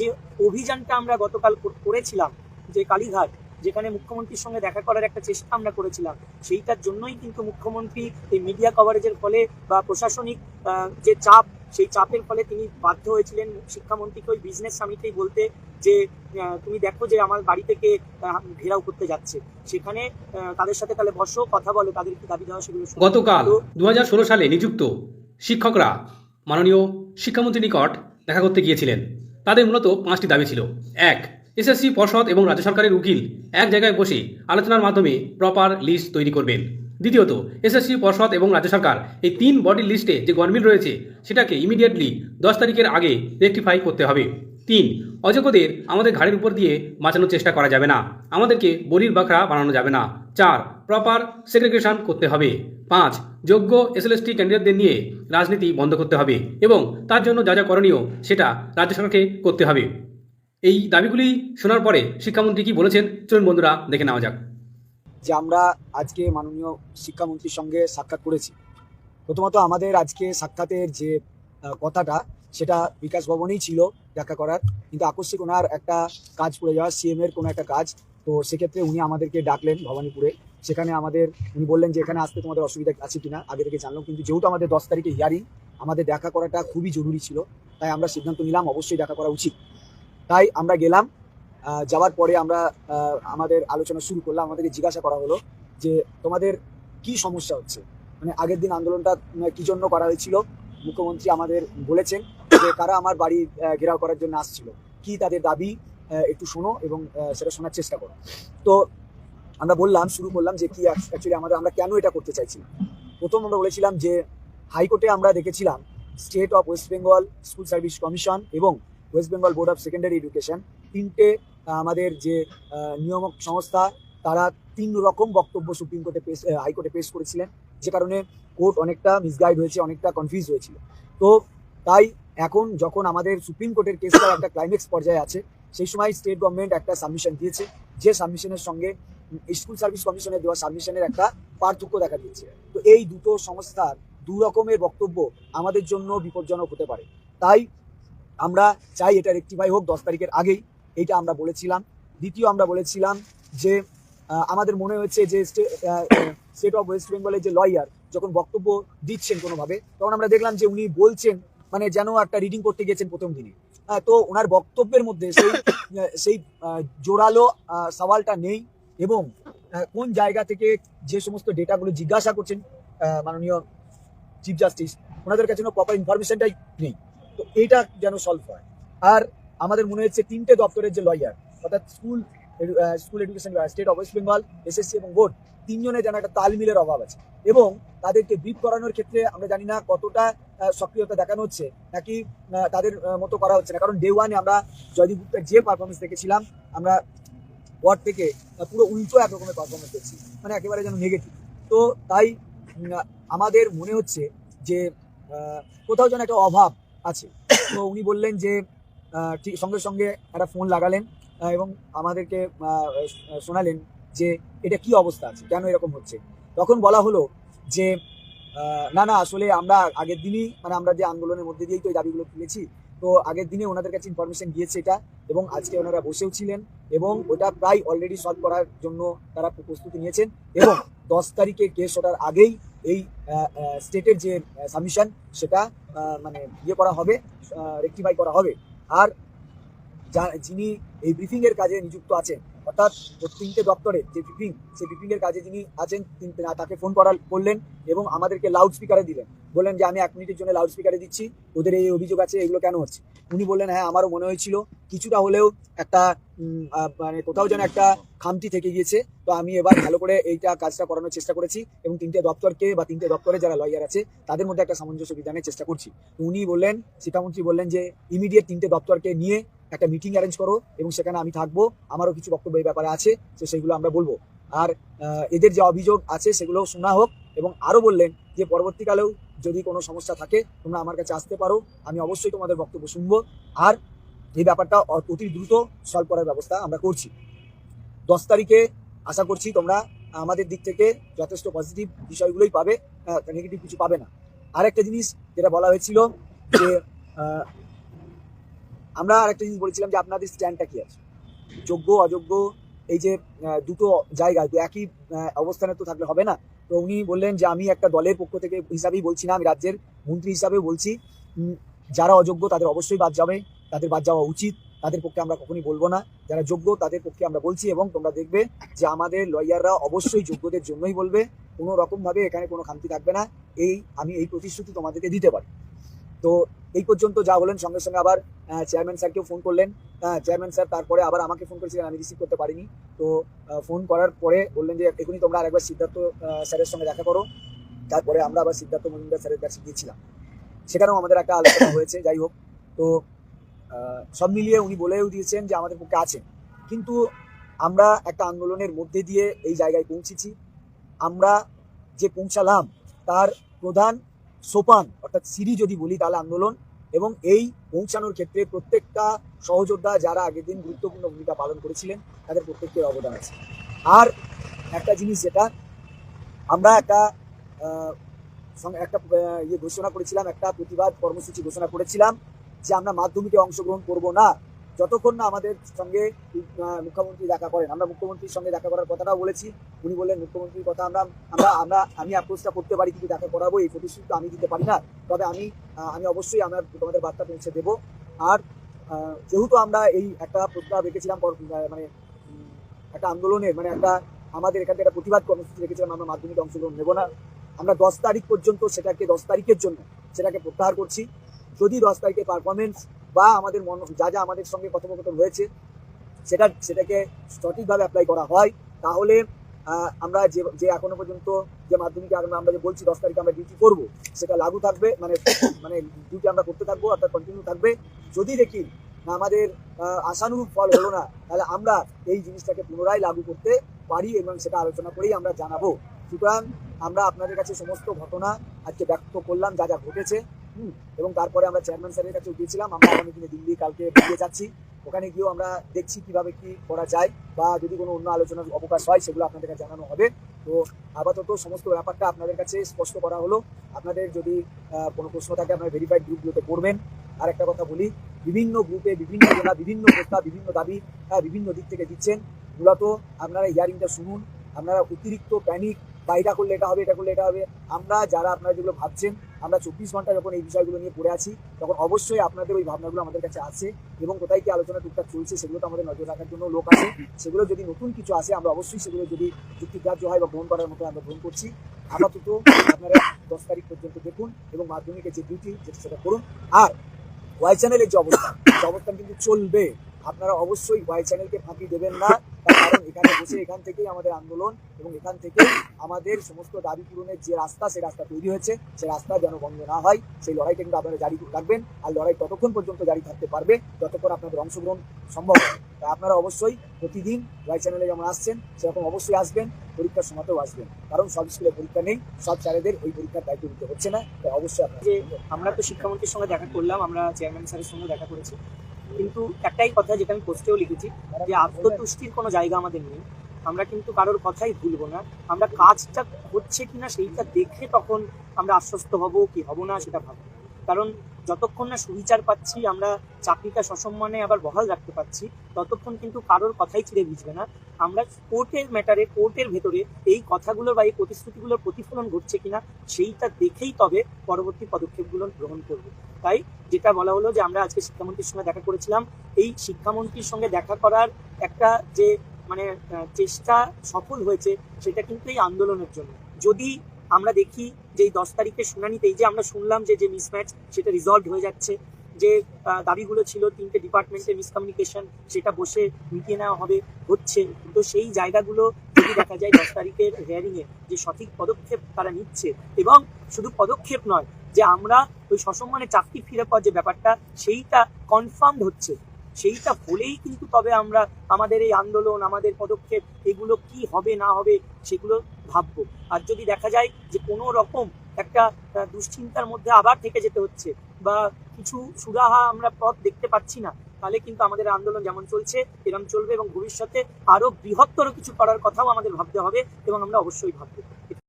যে অভিযানটা আমরা গতকাল করেছিলাম যে কালীঘাট যেখানে মুখ্যমন্ত্রীর সঙ্গে দেখা করার একটা চেষ্টা আমরা করেছিলাম সেইটার জন্যই কিন্তু মুখ্যমন্ত্রী এই মিডিয়া কভারেজের ফলে বা প্রশাসনিক যে চাপ সেই চাপের ফলে তিনি বাধ্য হয়েছিলেন শিক্ষামন্ত্রীকে ওই বিজনেস সামিটেই বলতে যে তুমি দেখো যে আমার বাড়ি থেকে ঘেরাও করতে যাচ্ছে সেখানে তাদের সাথে তাহলে বসো কথা বলো তাদের কি দাবি দেওয়া সেগুলো। গতকাল দু সালে নিযুক্ত শিক্ষকরা মাননীয় শিক্ষামন্ত্রীর নিকট দেখা করতে গিয়েছিলেন তাদের মূলত পাঁচটি দাবি ছিল। এক, এসএসসি, পর্ষদ এবং রাজ্য সরকারের উকিল এক জায়গায় বসে আলোচনার মাধ্যমে প্রপার লিস্ট তৈরি করবেন। দ্বিতীয়ত, এসএসসি, পর্ষদ এবং রাজ্য সরকার এই তিন বডির লিস্টে যে গরমিল রয়েছে, সেটাকে ইমিডিয়েটলি দশ তারিখের আগে রেকটিফাই করতে হবে। তিন, অযোগ্যদের আমাদের ঘাড়ের উপর দিয়ে বাঁচানোর চেষ্টা করা যাবে না। আমাদেরকে বলির বাখরা বানানো যাবে না। চার প্রপার সেগ্রিগেশন করতে হবে। পাঁচ, যোগ্য এসএলএসটি ক্যান্ডিডেটদের নিয়ে রাজনীতি বন্ধ করতে হবে এবং তার জন্য যা যা করণীয় সেটা রাজ্য সরকারকে করতে হবে। এই দাবিগুলি শোনার পরে শিক্ষামন্ত্রী কি বলেছেন চলুন বন্ধুরা দেখে নেওয়া যাক। যে আমরা আজকে মাননীয় শিক্ষামন্ত্রীর সঙ্গে সাক্ষাৎ করেছি। প্রথমত আমাদের আজকে সাক্ষাতের যে কথাটা সেটা বিকাশ ভবনেই ছিল দেখা করার। কিন্তু আকস্মিক ওনার একটা কাজ পড়ে যাওয়া সিএম এর কোনো একটা কাজ তো সেক্ষেত্রে উনি আমাদেরকে ডাকলেন ভবানীপুরে। সেখানে আমাদের, উনি বললেন যে এখানে আসতে তোমাদের অসুবিধা আছে কিনা, আগে থেকে জানলাম। কিন্তু যেহেতু আমাদের দশ তারিখে হিয়ারিং আমাদের দেখা করাটা খুবই জরুরি ছিল, তাই আমরা সিদ্ধান্ত নিলাম অবশ্যই দেখা করা উচিত। তাই আমরা গেলাম যাওয়ার পরে আমরা আমাদের আলোচনা শুরু করলাম, আমাদেরকে জিজ্ঞাসা করা হলো যে তোমাদের কি সমস্যা হচ্ছে? মানে আগের দিন আন্দোলনটা কি জন্য করা হয়েছিল? মুখ্যমন্ত্রী আমাদের বলেছেন যে তারা আমার বাড়ি ঘেরাও করার জন্য আসছিল। কি তাদের দাবি? একটু শোনো এবং সেটা শোনার চেষ্টা করো। তো আমরা বললাম, শুরু করলাম যে কি অ্যাকচুয়ালি আমাদের আমরা কেন এটা করতে চাইছিলাম? প্রথম আমরা বলেছিলাম যে হাইকোর্টে আমরা দেখেছিলাম state of West Bengal school service commission এবং West Bengal board of secondary education তিনটে আমাদের যে নিয়ামক সংস্থা, তারা তিন রকম বক্তব্য সুপ্রিম কোর্টে পেশ হাইকোর্টে পেশ করেছিলেন, যে কারণে কোর্ট অনেকটা মিসগাইড হয়েছে, অনেকটা কনফিউজ হয়েছিল। তো তাই এখন যখন আমাদের সুপ্রিম কোর্টের কেসটা একটা ক্লাইম্যাক্স পর্যায়ে আছে সেই সময় স্টেট গভর্নমেন্ট একটা সাবমিশন দিয়েছে। যে সাবমিশনের সঙ্গে স্কুল সার্ভিস কমিশনের দেওয়া সাবমিশনের একটা পার্থক্য দেখা দিচ্ছে। তো এই দুটো সংস্থার দু রকমের বক্তব্য আমাদের জন্য বিপজ্জনক হতে পারে। তাই আমরা চাই এটা রেক্টিফাই হোক দশ তারিখের আগেই। এইটা আমরা বলেছিলাম। দ্বিতীয় আমরা বলেছিলাম যে আমাদের মনে হয়েছে যে স্টেট অফ ওয়েস্ট বেঙ্গলের যে লয়ার যখন বক্তব্য দিচ্ছেন কোনোভাবে, তখন আমরা দেখলাম যে উনি বলছেন মানে যেন একটা রিডিং করতে গেছেন প্রথম দিনে। তো ওনার বক্তব্যের মধ্যে সেই সেই জোরালো সওয়ালটা নেই এবং কোন জায়গা থেকে যে সমস্ত ডেটাগুলো জিজ্ঞাসা করছেন মাননীয় চিফ জাস্টিস ওনাদের কাছে প্রপার ইনফরমেশনটাই নেই। তো এইটা যেন সলভ হয়। আর আমাদের মনে হচ্ছে তিনটে দপ্তরের যে লয়ার অর্থাৎ school school education state of West Bengal SSC এবং বোর্ড তিনজনের যেন একটা তালমিলের অভাব আছে। এবং তাদেরকে ব্রিফ করানোর ক্ষেত্রে আমরা জানি না কতটা সক্রিয়তা দেখানো হচ্ছে, নাকি তাদের মতো করা হচ্ছে না? কারণ ডে ওয়ানে আমরা জয়দীপ গুপ্তার যে পারফরমেন্স দেখেছিলাম, আমরা ওয়ার্ড থেকে পুরো উল্টো এক রকমের পারফরমেন্স দেখছি মানে একেবারে যেন নেগেটিভ তো তাই আমাদের মনে হচ্ছে যে কোথাও যেন একটা অভাব আছে। তো উনি বললেন যে ঠিক সঙ্গে সঙ্গে একটা ফোন লাগালেন এবং আমাদেরকে শোনালেন যে, এটা কি অবস্থা আছে? কেন এরকম হচ্ছে? তখন বলা হলো যে না না, আসলে আমরা আগের দিনই মানে আমরা যে আন্দোলনের মধ্যে দিয়েই তো এই দাবিগুলো তুলেছি, তো আগের দিনে ওনাদের কাছে ইনফরমেশন গিয়েছে এটা, এবং আজকে ওনারা বসেও ছিলেন, এবং ওটা প্রায় অলরেডি সলভ করার জন্য তারা প্রস্তুতি নিয়েছেন, এবং দশ তারিখে কেস ওঠার আগেই এই স্টেটের যে সাবমিশন সেটা মানে ইয়ে করা হবে রেক্টিফাই করা হবে। আর যিনি এই ব্রিফিং এর কাজে নিযুক্ত আছেন অর্থাৎ তিনটে দপ্তরে যে ব্রিফিং সেই ব্রিফিং এর কাজে যিনি আছেন তাকে ফোন করা করলেন এবং আমাদেরকে লাউড স্পিকারে দিলেন। বললেন যে, আমি এক মিনিটের জন্য লাউড স্পিকারে দিচ্ছি। ওদের এই অভিযোগ আছে, এগুলো কেন হচ্ছে? উনি বললেন হ্যাঁ আমারও মনে হয়েছিল। কিছুটা হলেও একটা মানে কোথাও যেন একটা খামতি থেকে গিয়েছে। তো আমি এবার ভালো করে এইটা কাজটা করানোর চেষ্টা করেছি এবং তিনটে দপ্তরকে বা তিনটে দপ্তরে যারা লয়ার আছে, তাদের মধ্যে একটা সামঞ্জস্য বিধানের চেষ্টা করছি। উনি বললেন, শিক্ষামন্ত্রী বললেন যে ইমিডিয়েট তিনটে দপ্তরকে নিয়ে একটা মিটিং অ্যারেঞ্জ করো এবং সেখানে আমি থাকব। আমারও কিছু বক্তব্য এই ব্যাপারে আছে, তো সেগুলো আমরা বলব। আর এদের যে অভিযোগ আছে সেগুলো শোনা হোক এবং আরও বললেন যে পরবর্তীকালেও যদি কোনো সমস্যা থাকে, তোমরা আমার কাছে আসতে পারো, আমি অবশ্যই তোমাদের বক্তব্য শুনব। আর, এই ব্যাপারটা অতি দ্রুত সলভ করার ব্যবস্থা আমরা করছি। দশ তারিখে আশা করছি তোমরা আমাদের দিক থেকে যথেষ্ট পজিটিভ বিষয়গুলোই পাবে নেগেটিভ কিছু পাবে না। আরেকটা জিনিস যেটা বলা হয়েছিল যে আমরা আরেকটা জিনিস বলেছিলাম যে আপনাদের স্ট্যান্ডটা কি আছে? যোগ্য, অযোগ্য, এই যে দুটো জায়গায় তো একই অবস্থানে তো থাকলে হবে না। তো উনি বললেন যে, আমি একটা দলের পক্ষ থেকে হিসাবেই বলছি না, আমি রাজ্যের মন্ত্রী হিসাবে বলছি। যারা অযোগ্য তাদের অবশ্যই বাদ যাবে, তাদের বাদ যাওয়া উচিত, তাদের পক্ষে আমরা কখনই বলব না। যারা যোগ্য তাদের পক্ষে আমরা বলছি এবং তোমরা দেখবে যে, আমাদের লয়াররা অবশ্যই যোগ্যদের জন্যই বলবে। কোনো রকম ভাবে এখানে কোনো খামতি থাকবে না। এই, আমি এই প্রতিশ্রুতি তোমাদেরকে দিতে পারি। তো এই পর্যন্ত যা বলেন, সঙ্গে সঙ্গে আবার চেয়ারম্যান স্যারকেও ফোন করলেন। চেয়ারম্যান স্যার তারপরে আবার আমাকে ফোন করেছিলেন, আমি রিসিভ করতে পারিনি। তো ফোন করার পরে বললেন যে, এখনই তোমরা আরেকবার সিদ্ধার্থ স্যারের সঙ্গে দেখা করো। তারপরে আমরা আবার সিদ্ধার্থ মজুমদার স্যারের কাছে গিয়েছিলাম। সেখানেও আমাদের একটা আলোচনা হয়েছে, যাই হোক। তো সব মিলিয়ে উনি বলেও দিয়েছেন যে, আমাদের পক্ষে আছেন। কিন্তু আমরা একটা আন্দোলনের মধ্যে দিয়ে এই জায়গায় পৌঁছেছি। আমরা যে পৌঁছালাম, তার প্রধান সোপান, অর্থাৎ সিঁড়ি যদি বলি তাহলে আন্দোলন, এবং এই পৌঁছানোর ক্ষেত্রে প্রত্যেকটা সহযোদ্ধা যারা আগের দিন গুরুত্বপূর্ণ ভূমিকা পালন করেছিলেন, তাদের প্রত্যেকের অবদান আছে। আর একটা জিনিস যেটা, আমরা একটা একটা ইয়ে ঘোষণা করেছিলাম, একটা প্রতিবাদ কর্মসূচি ঘোষণা করেছিলাম যে আমরা মাধ্যমিকে অংশগ্রহণ করব না। যতক্ষণ না আমাদের সঙ্গে মুখ্যমন্ত্রী দেখা করেন, আমরা মুখ্যমন্ত্রীর সঙ্গে দেখা করার কথাটাও বলেছি। উনি বললেন, মুখ্যমন্ত্রীর কথা আমরা আমরা আমরা, আমি অ্যাপ্রোচটা করতে পারি, কিন্তু দেখা করাবো, এই প্রতিশ্রুতি আমি দিতে পারি না। তবে আমি আমি অবশ্যই আমরা তোমাদের বার্তা পৌঁছে দেবো। আর যেহেতু আমরা এই একটা প্রস্তাব রেখেছিলাম মানে একটা আন্দোলনের মানে একটা আমাদের এখান থেকে একটা প্রতিবাদ কর্মসূচি রেখেছিলাম, আমরা মাধ্যমিক অংশগ্রহণ নেব না। আমরা দশ তারিখ পর্যন্ত সেটাকে, দশ তারিখের জন্য সেটাকে প্রত্যাহার করছি। যদি দশ তারিখে পারফরমেন্স বা আমাদের মন, যা যা আমাদের সঙ্গে কথোপকথন হয়েছে সেটা, সেটাকে সঠিকভাবে অ্যাপ্লাই করা হয়। তাহলে আমরা যে যে এখনও পর্যন্ত যে মাধ্যমিকে আমরা যে বলছি, দশ তারিখে আমরা ডিউটি করব, সেটা লাগু থাকবে মানে মানে ডিউটি আমরা করতে থাকব, অর্থাৎ কন্টিনিউ থাকবে। যদি দেখি আমাদের আশানুরূপ ফল হলো না, তাহলে আমরা এই জিনিসটাকে পুনরায় লাগু করতে পারি এবং সেটা আলোচনা করেই আমরা জানাব। সুতরাং আমরা আপনাদের কাছে সমস্ত ঘটনা আজকে ব্যক্ত করলাম, যা যা ঘটেছে। এবং তারপরে আমরা চেয়ারম্যান স্যারের কাছে গিয়েছিলাম, আমরা আগামী দিনে দিল্লি কালকে বেরিয়ে যাচ্ছি। ওখানে গিয়েও আমরা দেখছি কীভাবে কি করা যায় বা যদি কোনো অন্য আলোচনার অবকাশ হয়, সেগুলো আপনাদের কাছে জানানো হবে। তো আপাতত সমস্ত ব্যাপারটা আপনাদের কাছে স্পষ্ট করা হলো। আপনাদের যদি কোনো প্রশ্ন থাকে, আপনারা ভেরিফাইড গ্রুপগুলোতে করবেন। আর একটা কথা বলি, বিভিন্ন গ্রুপে বিভিন্ন জেলা, বিভিন্ন প্রস্তাব, বিভিন্ন দাবি বিভিন্ন দিক থেকে দিচ্ছেন। মূলত আপনারা হিয়ারিংটা শুনুন। আপনারা অতিরিক্ত প্যানিক বা এটা করলে এটা হবে, এটা করলে এটা হবে। আমরা, যারা আপনারা যেগুলো ভাবছেন আমরা চব্বিশ ঘণ্টা যখন এই বিষয়গুলো নিয়ে পড়ে আছি, তখন অবশ্যই আপনাদের ওই ভাবনাগুলো আমাদের কাছে আছে এবং কোথায় কি আলোচনা টুকটাক চলছে সেগুলো তো আমাদের নজর রাখার জন্য লোক আছে। সেগুলো যদি নতুন কিছু আসে, আমরা অবশ্যই সেগুলো যদি যুক্তিগ্রাহ্য হয় বা গ্রহণ করার মতো আমরা গ্রহণ করছি। আপাতত আপনারা দশ তারিখ পর্যন্ত দেখুন এবং মাধ্যমিকের যে ডিউটি যেটা সেটা করুন। আর ওয়াই চ্যানেলের যে অবস্থান সে অবস্থান কিন্তু চলবে। আপনারা অবশ্যই ওয়াই চ্যানেলকে ফাঁকি দেবেন না। এখানে বসে এখান থেকেই আমাদের আন্দোলন এবং এখান থেকে আমাদের সমস্ত দাবি পূরণের যে রাস্তা, সেই রাস্তা তৈরি হয়েছে। সেই রাস্তা যেন বন্ধ না হয়। সেই লড়াইটা কিন্তু আপনারা জারি রাখবেন আর লড়াই ততক্ষণ পর্যন্ত জারি থাকতে পারবে যতক্ষণ আপনাদের অংশগ্রহণ সম্ভব তাই আপনারা অবশ্যই প্রতিদিন ওয়াই চ্যানেলে যেমন আসছেন, সেরকম অবশ্যই আসবেন, পরীক্ষার সময়তেও আসবেন। কারণ সব স্কুলে পরীক্ষা নেই, সব স্যারেদের ওই পরীক্ষার দায়িত্ব দিতে হচ্ছে না। তাই অবশ্যই আপনারা যে আমরা তো শিক্ষামন্ত্রীর সঙ্গে দেখা করলাম, আমরা চেয়ারম্যান স্যারের সঙ্গে দেখা করেছি। কিন্তু একটাই কথা যেটা আমি পোস্টেও লিখেছি যে আত্মতুষ্টির কোনো জায়গা আমাদের নেই, আমরা কিন্তু কারোর কথাই ভুলবো না। আমরা কাজটা হচ্ছে কিনা সেইটা দেখে তখন আমরা আশ্বস্ত হব কি হব না সেটা ভাববো। কারণ যতক্ষণ না সুবিচার পাচ্ছি, আমরা চাকরিটা সসম্মানে আবার বহাল রাখতে পারছি, ততক্ষণ কিন্তু কারোর কথাই ছিঁড়ে বুঝবে না। আমরা কোর্টের ম্যাটারে, কোর্টের ভেতরে এই কথাগুলোর বা এই প্রতিশ্রুতিগুলোর প্রতিফলন ঘটছে কিনা, সেইটা দেখেই তবে পরবর্তী পদক্ষেপগুলো গ্রহণ করব। তাই যেটা বলা হলো যে, আমরা আজকে শিক্ষামন্ত্রীর সঙ্গে দেখা করেছিলাম, এই শিক্ষামন্ত্রীর সঙ্গে দেখা করার একটা যে মানে চেষ্টা সফল হয়েছে, সেটা কিন্তু এই আন্দোলনের জন্য। যদি আমরা দেখি যে দশ তারিখের শুনানিতে এই যে আমরা শুনলাম যে যে মিসম্যাচ সেটা রিজলভ হয়ে যাচ্ছে, যে দাবিগুলো ছিল তিনটে ডিপার্টমেন্টের মিসকমিউনিকেশন সেটা বসে মিটিয়ে নেওয়া হবে, হচ্ছে। তো সেই জায়গাগুলো যদি দেখা যায় দশ তারিখের হেয়ারিং এ যে সঠিক পদক্ষেপ তারা নিচ্ছে, এবং শুধু পদক্ষেপ নয়, যে আমরা ওই সসম্মানে চাকরি ফিরে পাওয়ার যে ব্যাপারটা, সেইটা কনফার্ম হচ্ছে। সেইটা হলেই কিন্তু তবে আমরা আমাদের এই আন্দোলন, আমাদের পদক্ষেপ, এগুলো কি হবে, না হবে, সেগুলো ভাববো। আর যদি দেখা যায় যে কোনো রকম একটা দুশ্চিন্তার মধ্যে আবার থেকে যেতে হচ্ছে বা কিছু সুরাহা আমরা পথ দেখতে পাচ্ছি না, তাহলে কিন্তু আমাদের আন্দোলন যেমন চলছে, এরম চলবে এবং ভবিষ্যতে আরও বৃহত্তর কিছু করার কথাও আমাদের ভাবতে হবে এবং আমরা অবশ্যই ভাববো।